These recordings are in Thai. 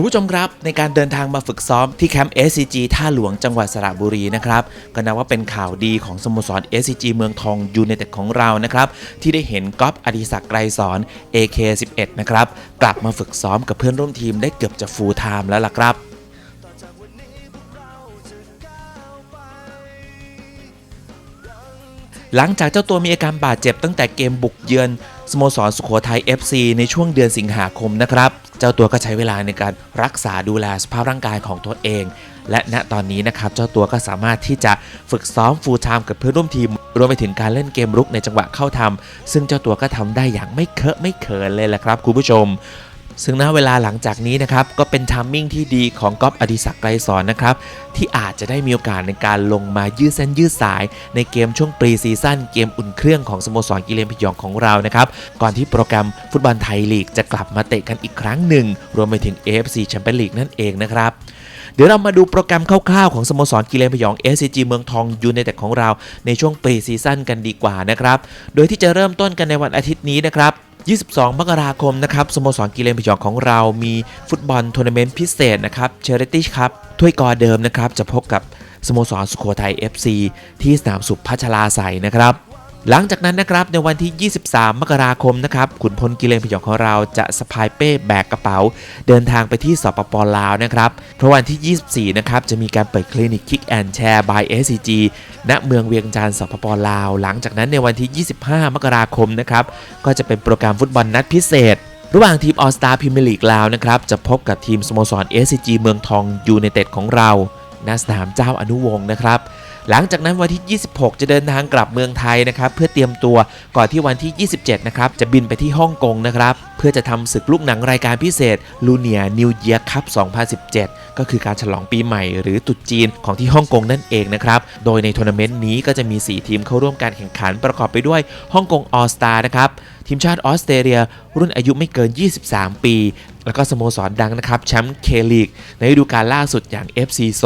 คุณผู้ชมครับในการเดินทางมาฝึกซ้อมที่แคมป์ SCG ท่าหลวงจังหวัดสระบุรีนะครับก็นับว่าเป็นข่าวดีของสโมสร SCG เมืองทองยูเนเต็ดของเรานะครับที่ได้เห็นก๊อฟอดิศักดิ์ไกรสอน AK11 นะครับกลับมาฝึกซ้อมกับเพื่อนร่วมทีมได้เกือบจะฟูลไทม์แล้วล่ะครับ หลังจากเจ้าตัวมีอาการบาดเจ็บตั้งแต่เกมบุกเยือนสโมสรสุโขทัย FC ในช่วงเดือนสิงหาคมนะครับ เจ้าตัวก็ใช้เวลาในการรักษาดูแลสภาพร่างกายของตัวเอง และณตอนนี้นะครับเจ้าตัวก็สามารถที่จะฝึกซ้อมฟูลไทม์กับเพื่อนร่วมทีม รวมไปถึงการเล่นเกมรุกในจังหวะเข้าทำซึ่งเจ้าตัวก็ทำได้อย่างไม่เคอะไม่เขินเลยแหละครับคุณผู้ชม ซึ่งณเวลาหลังจากนี้นะครับก็เป็นทัมมิ่งที่ดีของก๊อฟอดิศักดิ์ไกรสอนนะครับที่อาจจะได้มีโอกาสในการลงมายืดเส้นยืดสาย ในเกมช่วงปรีซีซั่นเกมอุ่นเครื่องของสโมสรกิเลนพยองของเรานะครับก่อนที่โปรแกรมฟุตบอลไทยลีกจะกลับมาเตะกันอีกครั้งหนึ่ง รวมไปถึง AFC แชมเปี้ยนลีกนั่นเองนะครับเดี๋ยวเรามาดูโปรแกรมคร่าวๆของสโมสรกีฬาพยอง SCG เมืองทองยูไนเต็ดของเราในช่วงปรีซีซั่นกันดีกว่านะครับโดยที่จะเริ่มต้นกันในวันอาทิตย์นี้นะครับ 22 มกราคมนะครับสโมสรกีฬาพยองของเรามีฟุตบอลทัวร์นาเมนต์พิเศษนะครับเชอริตี้ครับถ้วยกอเดิมนะครับจะพบกับสโมสรสุโขทัย FC ที่สนามสุพัชลาใสนะครับ หลังจากนั้นนะครับในวันที่ 23 มกราคมนะครับขุนพลกิเลนพยองของเราจะสะพายเป้แบกกระเป๋า เดินทางไปที่สปปลาวนะครับเพราะวันที่ 24 นะครับจะมีการเปิดคลินิก Kick and Share by SCG ณเมืองเวียงจันทร์สปปลาว หลังจากนั้นในวันที่ 25 มกราคมนะครับก็จะเป็นโปรแกรมฟุตบอลนัดพิเศษระหว่างทีมออสตาพรีเมลีกลาวนะครับจะพบกับทีมสโมสร SCG เมืองทองยูไนเต็ดของเราณสนามเจ้าอนุวงศ์นะครับ หลังจากนั้นวันที่ 26 จะเดินทางกลับเมืองไทยนะครับเพื่อเตรียมตัวก่อนที่วันที่ 27 นะครับจะบินไปที่ฮ่องกงนะครับเพื่อจะทำศึกลูกหนังรายการพิเศษลูเนียนิวเยียร์คัพ2017 ก็คือการฉลองปีใหม่หรือตรุษจีนของที่ฮ่องกงนั่นเองนะครับโดยในทัวร์นาเมนต์นี้ก็จะมี 4 ทีมเข้าร่วมการแข่งขันประกอบไปด้วยฮ่องกงออสตานะครับทีมชาติออสเตรเลียรุ่นอายุไม่เกิน 23 ปี แล้วก็สโมสรดังนะครับแชมป์เคลีกในฤดูกาลล่าสุดอย่าง FC โซ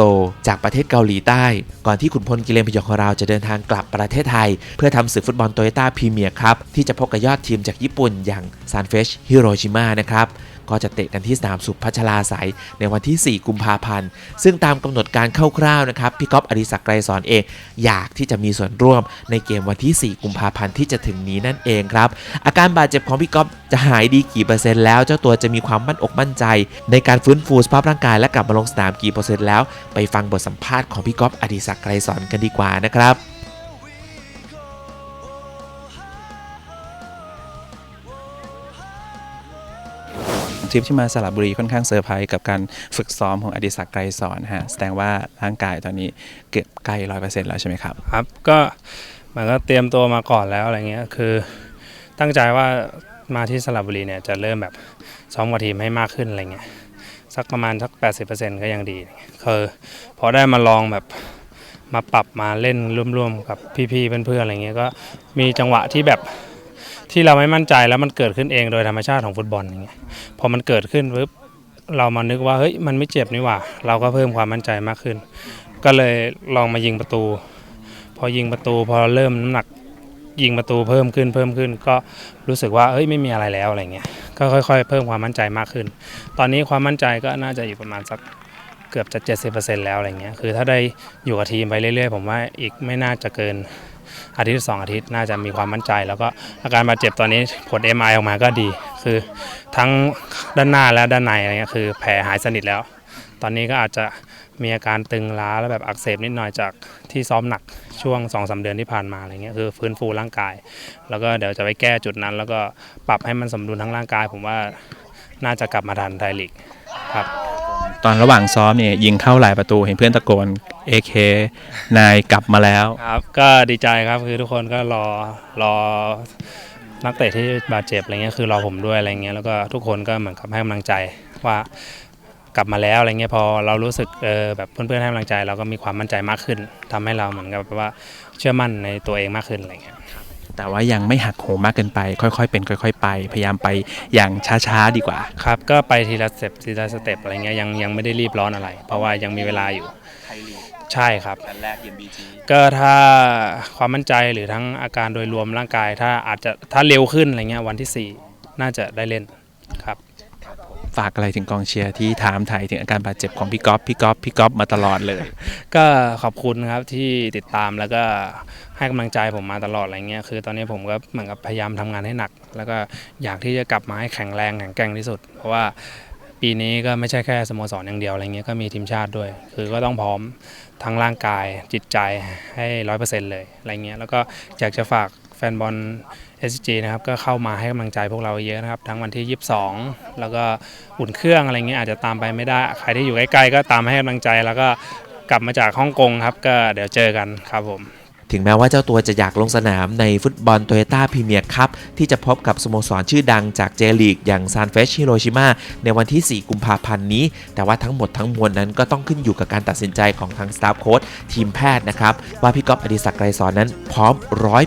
จากประเทศเกาหลีใต้ ก่อนที่ขุนพลกิเลนพยองของเราจะเดินทางกลับประเทศไทย เพื่อทำศึกฟุตบอลโตโยต้าพรีเมียร์ครับที่จะพบกับยอดทีมจากญี่ปุ่นอย่างซานเฟชฮิโรชิมานะครับ ก็จะเตะกันที่สนามสุพัชลาไสยในวันที่ 4 กุมภาพันธ์ ซึ่งตามกำหนดการคร่าวๆนะครับพี่ก๊อฟอดิศักดิ์ไกรสอนเอง อยากที่จะมีส่วนร่วมในเกมวันที่ 4 กุมภาพันธ์ที่จะถึงนี้นั่นเองครับ อาการบาดเจ็บของพี่ก๊อฟจะหายดีกี่เปอร์เซ็นต์แล้ว เจ้าตัวจะมีความมั่นอกมั่นใจ ในการฟื้นฟูสภาพร่างกายและกลับมาลงสนามกี่เปอร์เซ็นต์แล้ว ไปฟังบทสัมภาษณ์ของพี่ก๊อฟอดิศักดิ์ไกรสอนกันดีกว่านะครับ ทริปที่มาสระบุรีค่อนข้างเซอร์ไพรส์กับการฝึกซ้อมของอดิศักดิ์ไกรสอนฮะแสดงว่าร่างกายตอนนี้เกือบใกล้ร้อยเปอร์เซ็นต์แล้วใช่ไหมครับครับก็มันก็เตรียมตัวมาก่อนแล้วอะไรเงี้ยคือ ตั้งใจว่ามาที่สระบุรีเนี่ยจะเริ่มแบบซ้อมกับทีมให้มากขึ้นอะไรเงี้ยสักประมาณสัก 80%ก็ยังดีคือพอได้มาลองแบบมาปรับมาเล่นร่วมๆกับพี่ๆเพื่อนๆอะไรเงี้ยก็มีจังหวะที่แบบ ที่เราไม่มั่นใจแล้วมันเกิดขึ้นเองโดยธรรมชาติของฟุตบอลอย่างเงี้ยพอมันเกิดขึ้นปุ๊บเรามานึกว่าเฮ้ยมันไม่เจ็บนี่หว่า เราก็เพิ่มความมั่นใจมากขึ้น ก็เลยลองมายิงประตู พอยิงประตูพอเริ่มน้ำหนักยิงประตูเพิ่มขึ้นเพิ่มขึ้น ก็รู้สึกว่าเฮ้ยไม่มีอะไรแล้วอะไรเงี้ยก็ค่อย ๆ เพิ่มความมั่นใจมากขึ้น ตอนนี้ความมั่นใจก็น่าจะอยู่ประมาณสักเกือบจะ 70%แล้วอะไรเงี้ยคือถ้าได้อยู่กับทีมไปเรื่อยๆ ผมว่าอีกไม่น่าจะเกิน อาทิตย์สองอาทิตย์น่าจะมีความมั่นใจ แล้วก็อาการบาดเจ็บตอนนี้ผล MI ออกมาก็ดี คือทั้งด้านหน้าและด้านในอะไรเงี้ยคือแผลหายสนิทแล้ว ตอนนี้ก็อาจจะมีอาการตึงล้าและแบบอักเสบนิดหน่อยจากที่ซ้อมหนักช่วง2อสเดือนที่ผ่านมาอะไรเงี้ยคือฟื้นฟูร่างกาย แล้วก็เดี๋ยวจะไปแก้จุดนั้น แล้วก็ปรับให้มันสมดุลทั้งร่างกาย ผมว่าน่าจะกลับมาทันไทยลีกครับ ตอนระหว่างซ้อมเนี่ยยิงเข้าหลายประตูเห็นเพื่อนตะโกน AK นายกลับมาแล้ว ครับก็ดีใจครับคือทุกคนก็รอรอนักเตะที่บาดเจ็บอะไรเงี้ยคือรอผมด้วยอะไรเงี้ยแล้วก็ทุกคนก็เหมือนกับให้กำลังใจว่ากลับมาแล้วอะไรเงี้ยพอเรารู้สึกเออแบบเพื่อนๆให้กำลังใจเราก็มีความมั่นใจมากขึ้นทำให้เราเหมือนกับว่าเชื่อมั่นในตัวเองมากขึ้นอะไรเงี้ย แต่ว่ายังไม่หักโหมมากเกินไป ค่อยๆ เป็นค่อย ๆ ไป พยายามไปอย่างช้าๆ ดีกว่า ครับ ก็ไปทีละสเต็ปทีละสเต็ปอะไรเงี้ยยังยังไม่ได้รีบร้อนอะไร เพราะว่ายังมีเวลาอยู่ไทยลีกใช่ครับ นัดแรกเย็นบีจีก็ถ้าความมั่นใจหรือทั้งอาการโดยรวมร่างกาย ถ้าอาจจะถ้าเร็วขึ้นอะไรเงี้ยวันที่4น่าจะได้เล่นครับ ฝากอะไรถึงกองเชียร์ที่ถามไทยถึงอาการบาดเจ็บของพี่ก๊อฟพี่ก๊อฟพี่ก๊อฟมาตลอดเลย ก็ขอบคุณครับที่ติดตามแล้วก็ให้กำลังใจผมมาตลอดอะไรเงี้ยคือ ตอนนี้ผมก็เหมือนกับพยายามทำงานให้หนัก แล้วก็อยากที่จะกลับมาให้แข็งแรงแข็งแกร่งที่สุด เพราะว่าปีนี้ก็ไม่ใช่แค่สโมสรอย่างเดียวอะไรเงี้ยก็มีทีมชาติด้วย คือก็ต้องพร้อมทั้งร่างกายจิตใจให้ร้อยเปอร์เซ็นต์เลยอะไรเงี้ยแล้วก็อยากจะฝากแฟนบอล SG นะครับก็เข้ามาให้กำลังใจพวกเราเยอะนะครับ ทั้งวันที่ 22 แล้วก็อุ่นเครื่องอะไรเงี้ยอาจจะตามไปไม่ได้ใครที่อยู่ใกล้ๆก็ตามให้กำลังใจแล้วก็กลับมาจากฮ่องกงครับ ก็เดี๋ยวเจอกันครับผม ถึงแม้ว่าเจ้าตัวจะอยากลงสนามในฟุตบอลโตโยต้าพรีเมียร์คัพที่จะพบกับสโมสรชื่อดังจากเจลีกอย่างซานเฟชฮิโรชิมาในวันที่ 4 กุมภาพันธ์นี้ แต่ว่าทั้งหมดทั้งมวลนั้นก็ต้องขึ้นอยู่กับการตัดสินใจของทางสตาฟโค้ชทีมแพทย์นะครับ ว่าพี่ก๊อฟอดิศักดิ์ไกรสอนนั้นพร้อม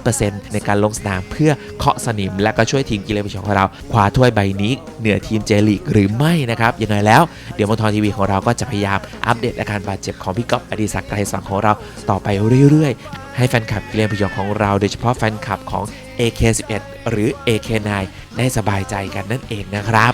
100%ในการลงสนามเพื่อเคาะสนิม และก็ช่วยทีมกีฬาวิชของเราคว้าถ้วยใบนี้ เหนือทีมเจลีกหรือไม่นะครับยังไงแล้วเดี๋ยวมททีวีของเราก็จะพยายามอัปเดตอาการบาดเจ็บของพี่ก๊อฟอดิศักดิ์ไกรสอนของเราต่อไปเรื่อยๆ ให้แฟนคลับเกียนพยองของเราโดยเฉพาะแฟนคลับของ AK11 หรือ AK9 ได้สบายใจกันนั่นเองนะครับ